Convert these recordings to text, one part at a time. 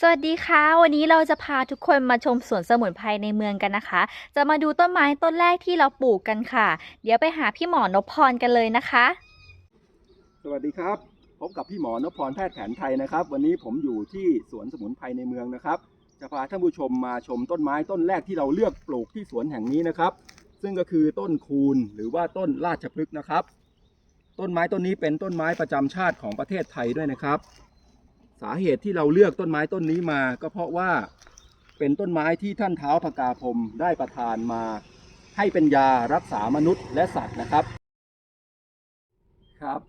สวัสดีค่ะ วันนี้เราจะพาทุกคนมาชมสวนสมุนไพรในเมืองกันนะคะ จะมาดูต้นไม้ต้นแรกที่เราปลูกกันค่ะ เดี๋ยวไปหาพี่หมอนพพรกันเลยนะคะ สวัสดีครับพบกับพี่หมอนพพรแพทย์แผนไทยนะครับ วันนี้ผมอยู่ที่สวนสมุนไพรในเมืองนะครับ จะพาท่านผู้ชมมาชมต้นไม้ต้นแรกที่เราเลือกปลูกที่สวนแห่งนี้นะครับ ซึ่งก็คือต้นคูนหรือว่าต้นราชพฤกษ์นะครับ ต้นไม้ต้นนี้เป็นต้นไม้ประจำชาติของประเทศไทยด้วยนะครับ สาเหตุที่เราเลือกต้นไม้ต้นนี้มา ก็เพราะว่าเป็นต้นไม้ที่ท่านเท้าพกาพรมได้ประทานมา ให้เป็นยารักษามนุษย์และสัตว์นะครับ ครับ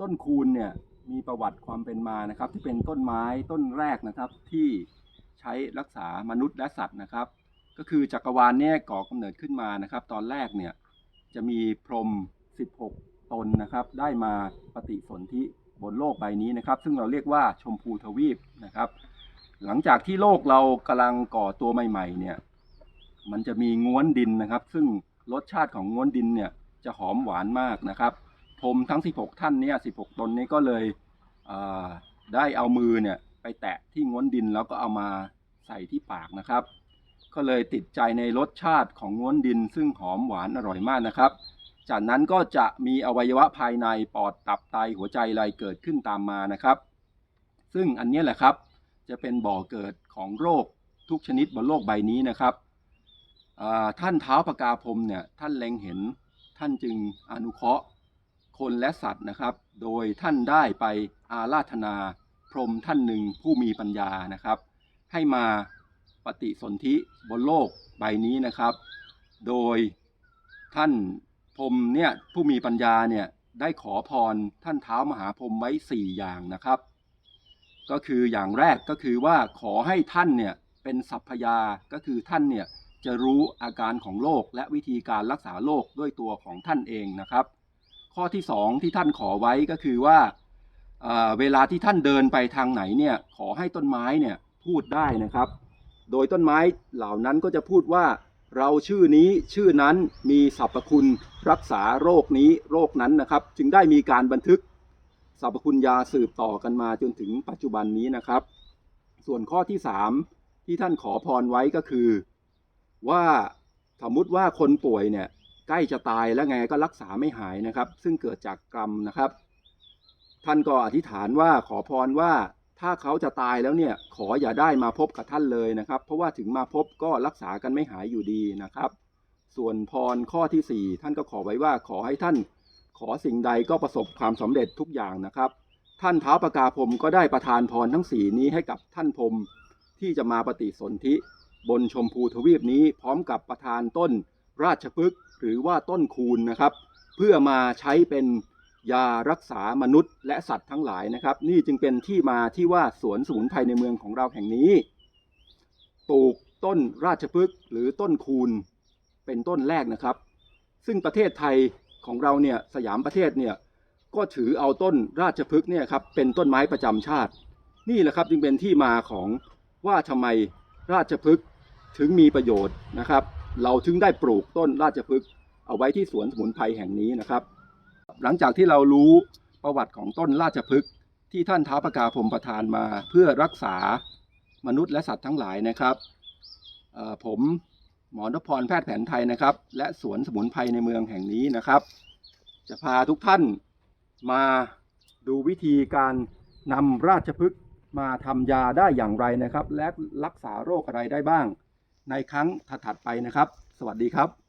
ต้นคูณเนี่ยมีประวัติความเป็นมานะครับ ที่เป็นต้นไม้ต้นแรกนะครับที่ใช้รักษามนุษย์และสัตว์นะครับ ก็คือจักรวาลเนี่ยก่อกำเนิดขึ้นมานะครับ ตอนแรกเนี่ยจะมีพรม 16 ตนนะครับ ได้มาปฏิสนธิ บนโลกใบนี้นะครับ ซึ่งเราเรียกว่าชมพูทวีปนะครับ หลังจากที่โลกเรากำลังก่อตัวใหม่ๆเนี่ยมันจะมีง้วนดินนะครับ ซึ่งรสชาติของง้วนดินเนี่ยจะหอมหวานมากนะครับพรมทั้ง 16 ท่านเนี่ย16 ตนนี้ก็เลยเได้เอามือเนี่ยไปแตะที่ง้วนดินแล้วก็เอามาใส่ที่ปากนะครับ ก็เลยติดใจในรสชาติของง้วนดิน ซึ่งหอมหวานอร่อยมากนะครับ จากนั้นก็จะมีอวัยวะภายในปอดตับไตหัวใจอะไรเกิดขึ้นตามมานะครับ ซึ่งอันนี้แหละครับจะเป็นบ่อเกิดของโรคทุกชนิดบนโลกใบนี้นะครับท่านเท้าปกาพรมเนี่ยท่านเล็งเห็นท่านจึงอนุเคราะห์คนและสัตว์นะครับ โดยท่านได้ไปอาราธนาพรหมท่านหนึ่งผู้มีปัญญานะครับ ให้มาปฏิสนธิบนโลกใบนี้นะครับ โดยท่าน พรมเนี่ยผู้มีปัญญาเนี่ยได้ขอพรท่านเท้ามหาพรมไว้สี่อย่างนะครับ ก็คืออย่างแรกก็คือว่าขอให้ท่านเนี่ยเป็นสัพพยาก็คือท่านเนี่ยจะรู้อาการของโรคและวิธีการรักษาโรคด้วยตัวของท่านเองนะครับ ข้อที่สองที่ท่านขอไว้ก็คือว่าเเวลาที่ท่านเดินไปทางไหนเนี่ยขอให้ต้นไม้เนี่ยพูดได้นะครับ โดยต้นไม้เหล่านั้นก็จะพูดว่า เราชื่อนี้ชื่อนั้นมีสรรพคุณรักษาโรคนี้โรคนั้นนะครับ จึงได้มีการบันทึกสรรพคุณยาสืบต่อกันมาจนถึงปัจจุบันนี้นะครับ ส่วนข้อที่สามที่ท่านขอพรไว้ก็คือ ว่าสมมติว่าคนป่วยเนี่ยใกล้จะตายแล้วไงก็รักษาไม่หายนะครับ ซึ่งเกิดจากกรรมนะครับ ท่านก็อธิษฐานว่าขอพรว่า ถ้าเขาจะตายแล้วเนี่ยขออย่าได้มาพบกับท่านเลยนะครับ เพราะว่าถึงมาพบก็รักษากันไม่หายอยู่ดีนะครับ ส่วนพรข้อที่สี่ท่านก็ขอไว้ว่าขอให้ท่าน ขอสิ่งใดก็ประสบความสำเร็จทุกอย่างนะครับ ท่านเท้าประกาพรมก็ได้ประทานพรทั้งสี่นี้ให้กับท่านพรมที่จะมาปฏิสนธิบนชมพูทวีปนี้พร้อมกับประทานต้นราชพฤกษ์หรือว่าต้นคูณนะครับ เพื่อมาใช้เป็น ยารักษามนุษย์และสัตว์ทั้งหลายนะครับ นี่จึงเป็นที่มาที่ว่าสวนสมุนไพรในเมืองของเราแห่งนี้ ปลูกต้นราชพฤกษ์หรือต้นคูณเป็นต้นแรกนะครับ ซึ่งประเทศไทยของเราเนี่ยสยามประเทศเนี่ยก็ถือเอาต้นราชพฤกษ์เนี่ยครับเป็นต้นไม้ประจำชาติ นี่แหละครับจึงเป็นที่มาของว่าทำไมราชพฤกษ์ถึงมีประโยชน์นะครับ เราถึงได้ปลูกต้นราชพฤกษ์เอาไว้ที่สวนสมุนไพรแห่งนี้นะครับ หลังจากที่เรารู้ประวัติของต้นราชพฤกษ์ที่ท่านท้าวประกาพรมประทานมาเพื่อรักษามนุษย์และสัตว์ทั้งหลายนะครับ ผมหมอนพพรแพทย์แผนไทยนะครับ และสวนสมุนไพรในเมืองแห่งนี้นะครับ จะพาทุกท่านมาดูวิธีการนำราชพฤกษ์มาทำยาได้อย่างไรนะครับ และรักษาโรคอะไรได้บ้าง ในครั้งถัดๆไปนะครับ สวัสดีครับ